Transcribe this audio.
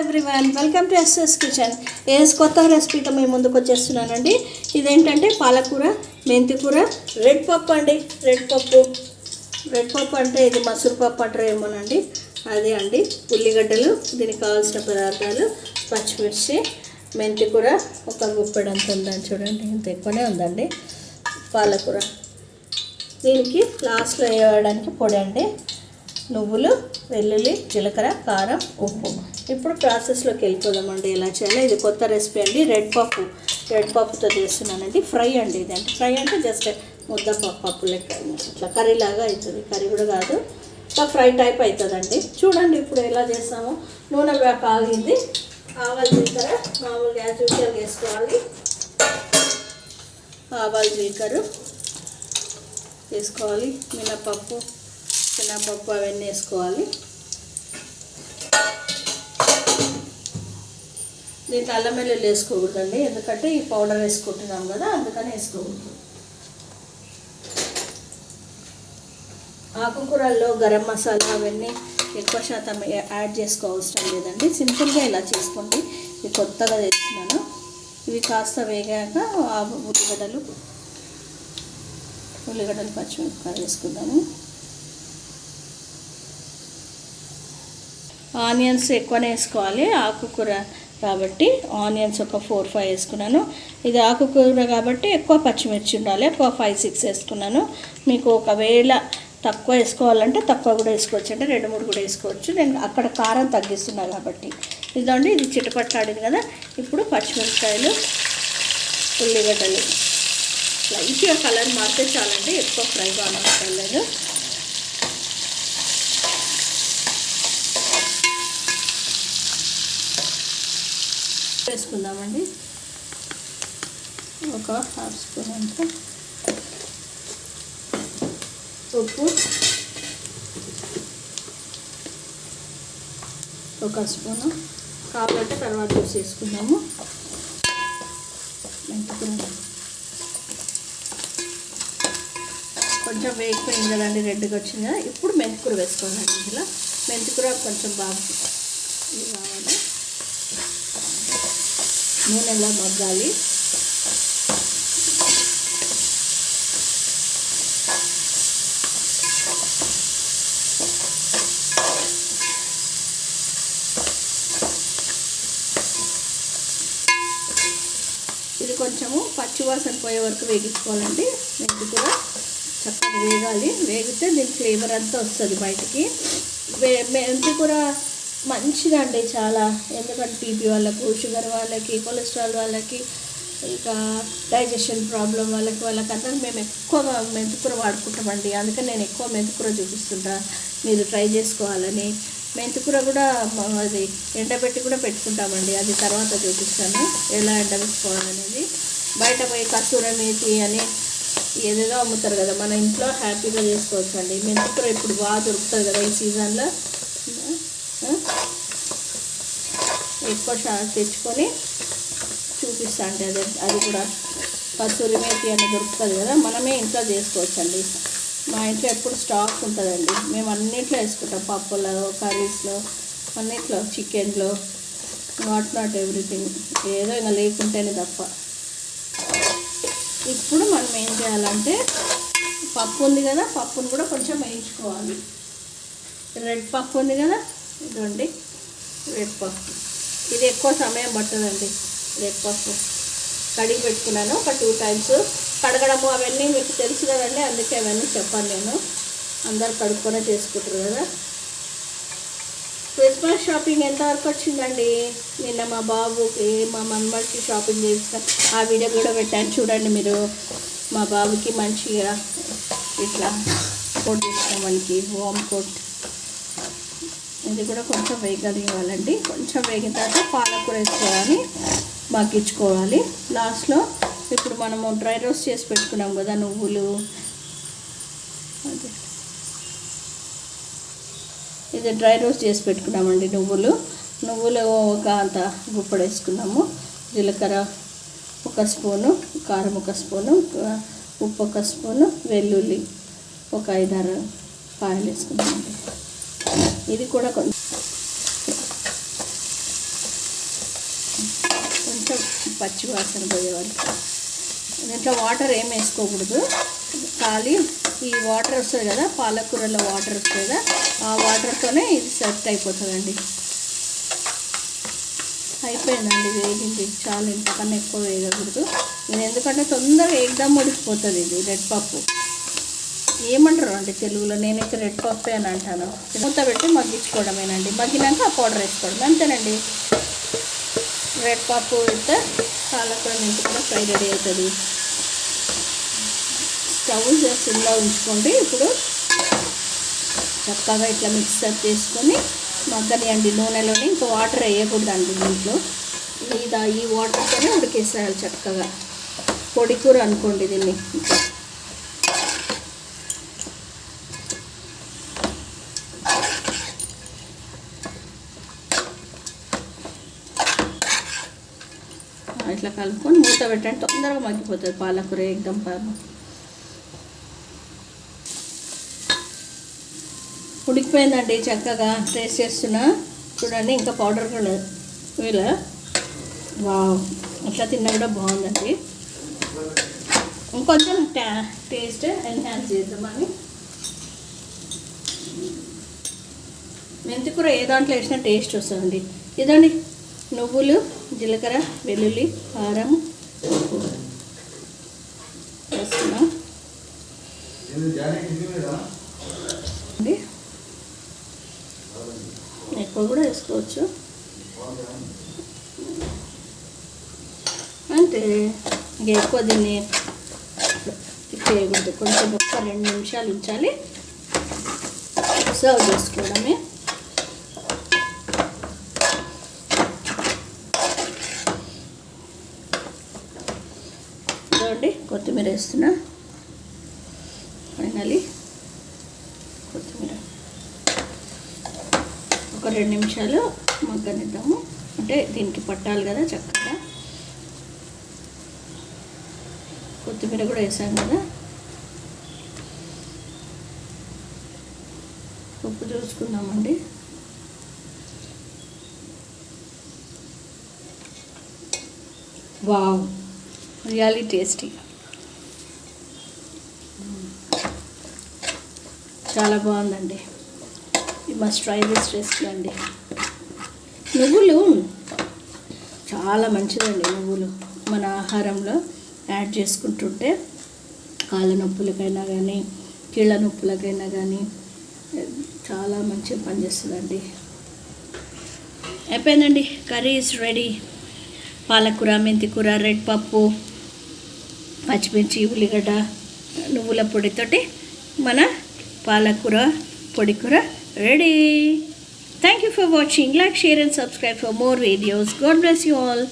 Everyone welcome to SS kitchen. ఏస్ కొత్త రెసిపీతో మేము ముందుకు వచ్చేస్తున్నానండి. ఇదేంటంటే పాలకూర మెంతికూర రెడ్ పప్పు అండి. రెడ్ పప్పు. రెడ్ పప్పు అంటే ఇది మసూరు పప్పు అంటారు ఏమోనండి. అదే అండి. ఉల్లిగడ్డలు దీనికి కావాల్సిన పదార్థాలు పచ్చిమిర్చి మెంతికూర ఒక గుప్పెడంత ఉందని చూడండి. ఇంత ఎక్కువనే ఉందండి పాలకూర. దీనికి లాస్ట్లో వేయడానికి పొడి అండి. నువ్వులు వెల్లుల్లి జీలకర్ర కారం ఉప్పు. ఇప్పుడు ప్రాసెస్లోకి వెళ్ళిపోదామండి. ఎలా చేయాలో ఇది కొత్త రెసిపీ అండి. రెడ్ పప్పు. రెడ్ పప్పుతో చేస్తున్నానండి ఫ్రై అండి ఇది. అంటే ఫ్రై అంటే జస్ట్ ముద్ద పప్పు పప్పు లెక్క. ఇట్లా కర్రీ లాగా అవుతుంది. కర్రీ కూడా కాదు. ఇట్లా ఫ్రై టైప్ అవుతుందండి. చూడండి ఇప్పుడు ఎలా చేస్తామో. నూనె బ్యాక్ ఆగింది. ఆవాలు జీలకర్ర మామూలు గ్యాస్ యూజువల్ వేసుకోవాలి ఆవాలు జీలకర్ర వేసుకోవాలి. మినపప్పు మినపప్పు అవన్నీ వేసుకోవాలి. దీంట్లో అల్లం వెల్లుల్లి వేసుకోకూడదండి. ఎందుకంటే ఈ పౌడర్ వేసుకుంటున్నాం కదా అందుకని వేసుకోకూడదు. ఆకుకూరల్లో గరం మసాలా అవన్నీ ఎక్కువ శాతం యాడ్ చేసుకోవసరం లేదండి. సింపుల్గా ఇలా చేసుకోండి. ఇది కొత్తగా చేస్తున్నాను ఇవి కాస్త వేగాక ఆ ఉల్లిగడ్డలు ఉల్లిగడ్డలు పచ్చిమిరపకాయలు వేసుకుందాము. ఆనియన్స్ ఎక్కువనే వేసుకోవాలి. ఆకుకూర కాబట్టి ఆనియన్స్ ఒక ఫోర్ ఫైవ్ వేసుకున్నాను. ఇది ఆకుకూర కాబట్టి ఎక్కువ పచ్చిమిర్చి ఉండాలి. ఎక్కువ ఫైవ్ సిక్స్ వేసుకున్నాను. మీకు ఒకవేళ తక్కువ వేసుకోవాలంటే తక్కువ కూడా వేసుకోవచ్చు. అంటే రెండు మూడు కూడా వేసుకోవచ్చు. నేను అక్కడ కారం తగ్గిస్తున్నా కాబట్టి. ఇదండి ఇది చిటపట్లాడింది కదా. ఇప్పుడు పచ్చిమిరపకాయలు ఉల్లిగడ్డలు. లైట్గా కలర్ మారితే చాలండి. ఎక్కువ ఫ్రై కానక్కర్లేదు వేసుకుందామండి ఒక హాఫ్ స్పూన్ అంత ఉప్పు ఒక స్పూను కాబట్టి తర్వాత చూసి వేసుకుందాము మెంతికూర కొంచెం వేగిపోయింది కదండి రెడ్గా వచ్చింది కదా. ఇప్పుడు మెంతికూర వేసుకోవాలండి ఇందులో. మెంతికూర కొంచెం బాగా నూనెలో మగ్గాలి. ఇది కొంచెము పచ్చివాసన పోయే వరకు వేగించుకోవాలండి. మెంతి కూడా చక్కగా వేగాలి. వేగితే దీని ఫ్లేవర్ అంతా వస్తుంది బయటికి. మెంతి కూర మంచిదండి చాలా. ఎందుకంటే బీపీ వాళ్ళకు షుగర్ వాళ్ళకి కొలెస్ట్రాల్ వాళ్ళకి ఇంకా డైజెషన్ ప్రాబ్లం వాళ్ళకి వాళ్ళకందరూ మేము ఎక్కువగా మెంతుకూర వాడుకుంటామండి. అందుకని నేను ఎక్కువ మెంతికూర చూపిస్తుంటా. మీరు ట్రై చేసుకోవాలని. మెంతికూర కూడా అది ఎండబెట్టి కూడా పెట్టుకుంటామండి. అది తర్వాత చూపిస్తాను. ఎలా ఎండబెట్టుకోవాలనేది. బయట పోయి కస్తూర మేతి అని ఏదేదో అమ్ముతారు కదా మన ఇంట్లో హ్యాపీగా చేసుకోవచ్చు అండి మెంతికూర ఇప్పుడు బాగా దొరుకుతుంది కదా ఈ సీజన్లో ఆ? ఎక్కువ షా- తెచ్చుకొని చూపిస్తా అంటే అదే అది కూడా కస్తూరి మేతి అని దొరుకుతుంది కదా మనమే ఇంట్లో చేసుకోవచ్చు అండి మా ఇంట్లో ఎప్పుడు స్టాక్ ఉంటుందండి. మేము అన్నిట్లో వేసుకుంటాం పప్పులో కర్రీస్లో అన్నిట్లో చికెన్లో నాట్ నాట్ ఎవ్రీథింగ్. ఏదో ఇంకా లేకుంటేనే తప్ప. ఇప్పుడు మనం ఏం చేయాలంటే పప్పు ఉంది కదా పప్పును కూడా కొంచెం వేయించుకోవాలి. రెడ్ పప్పు ఉంది కదా ఇదండి రెడ్ పప్పు. ఇది ఎక్కువ సమయం పట్టదండి. రెడ్ కడిగి పెట్టుకున్నాను. ఒక టూ టైమ్స్ కడగడము అవన్నీ మీకు తెలుసు కదండి. అందుకే అవన్నీ చెప్పాను నేను. అందరు కడుక్కొనే చేసుకుంటారు కదా. క్రిస్మస్ షాపింగ్ ఎంతవరకు వచ్చిందండి? నిన్న మా బాబుకి మా మన్మడికి షాపింగ్ చేసిన ఆ వీడియో కూడా పెట్టాను. చూడండి మీరు. మా బాబుకి మంచిగా ఇట్లా కోట్ ఇచ్చిన మనకి హోమ్ కోట్. ఇది కూడా కొంచెం వేగనివ్వాలండి కొంచెం వేగిన తర్వాత పాలకూర వేసుకోవాలి. మగ్గించుకోవాలి. లాస్ట్లో ఇప్పుడు మనము డ్రై రోస్ట్ చేసి పెట్టుకున్నాం కదా నువ్వులు. ఇది డ్రై రోస్ట్ చేసి పెట్టుకున్నామండి నువ్వులు. నువ్వులు ఒక అంత గుప్పడు వేసుకున్నాము. జీలకర్ర ఒక స్పూను కారం ఒక స్పూను ఉప్పు ఒక స్పూను వెల్లుల్లి ఒక ఐదారు పాయలు వేసుకున్నామండి. ఇది కూడా కొంచెం కొంచెం పచ్చి వాసన పోయే వరకు దీంట్లో వాటర్ ఏం వేసుకోకూడదు. ఖాళీ ఈ వాటర్ వస్తుంది కదా పాలకూరలో వాటర్ వస్తుంది కదా ఆ వాటర్తోనే ఇది సెట్ అయిపోతుందండి. అయిపోయిందండి వేగింది. చాలా ఇంతకన్నా ఎక్కువ వేగకూడదు ఇది ఎందుకంటే తొందరగా ఏకదమ్ ఉడికిపోతుంది ఇది రెడ్ పప్పు. ఏమంటారు అండి తెలుగులో? నేనైతే రెడ్ పప్పే అని అంటాను. మూత పెట్టి మగ్గించుకోవడమేనండి. మగ్గినాక ఆ పౌడర్ వేసుకోవడం. అంతేనండి. రెడ్ పప్పు పెడితే పాలకూర మెంతి కూడా ఫ్రై రెడీ అవుతుంది. స్టవ్ సిమ్లో ఉంచుకోండి. ఇప్పుడు చక్కగా ఇట్లా మిక్సర్ చేసుకొని మగ్గనియండి నూనెలోనే ఇంకా వాటర్ వేయకూడదండి దీంట్లో. ఇది ఈ వాటర్తోనే ఉడికేసేయాలి చక్కగా. పొడి కూర అనుకోండి దీన్ని. ఇట్లా కలుపుకొని మూత పెట్టండి. తొందరగా మగ్గిపోతుంది పాలకూర ఎగ్దం పాము ఉడికిపోయిందండి చక్కగా టేస్ట్ చేస్తున్నా. చూడండి ఇంకా పౌడర్ కూడా వీళ్ళ వావ్ అట్లా తిన్నా కూడా బాగుందండి. ఇంకొంచెం టా టేస్ట్ ఎన్హాన్స్ చేద్దామని. మెంతికూర ఏ దాంట్లో వేసినా టేస్ట్ వస్తుందండి. ఇదండి నువ్వులు జీలకర్ర వెల్లుల్లి కారం. ఉప్పు వేస్తున్నాం. అండి. ఎక్కువ కూడా వేసుకోవచ్చు. అంటే ఇంక ఎక్కువ దీన్ని చేయకూడదు కొంచెం ఒక్క రెండు నిమిషాలు ఉంచాలి. సర్వ్ చేసుకోవడమే. చూడండి కొత్తిమీర వేస్తున్నా. ఫైనలీ కొత్తిమీర. ఒక రెండు నిమిషాలు మగ్గనిద్దాము. అంటే దీనికి పట్టాలి కదా చక్కగా. కొత్తిమీర కూడా వేసాం కదా. ఉప్పు చూసుకుందామండి. వావ్. రియలీ టేస్టీ చాలా బాగుందండి. You must try this recipe అండి. నువ్వులు చాలా మంచిదండి నువ్వులు. మన ఆహారంలో యాడ్ చేసుకుంటుంటే కాళ్ళ నొప్పులకైనా కానీ కీళ్ళ నొప్పులకైనా కానీ చాలా మంచిగా పనిచేస్తుందండి. అయిపోయిందండి. కర్రీ ఇస్ రెడీ పాలకూర మెంతికూర రెడ్ పప్పు పచ్చిమిర్చి ఉల్లిగడ్డ నువ్వుల పొడితోటి మన పాలకూర పొడి కూర ready. Thank you for watching like share and subscribe for more videos God bless you all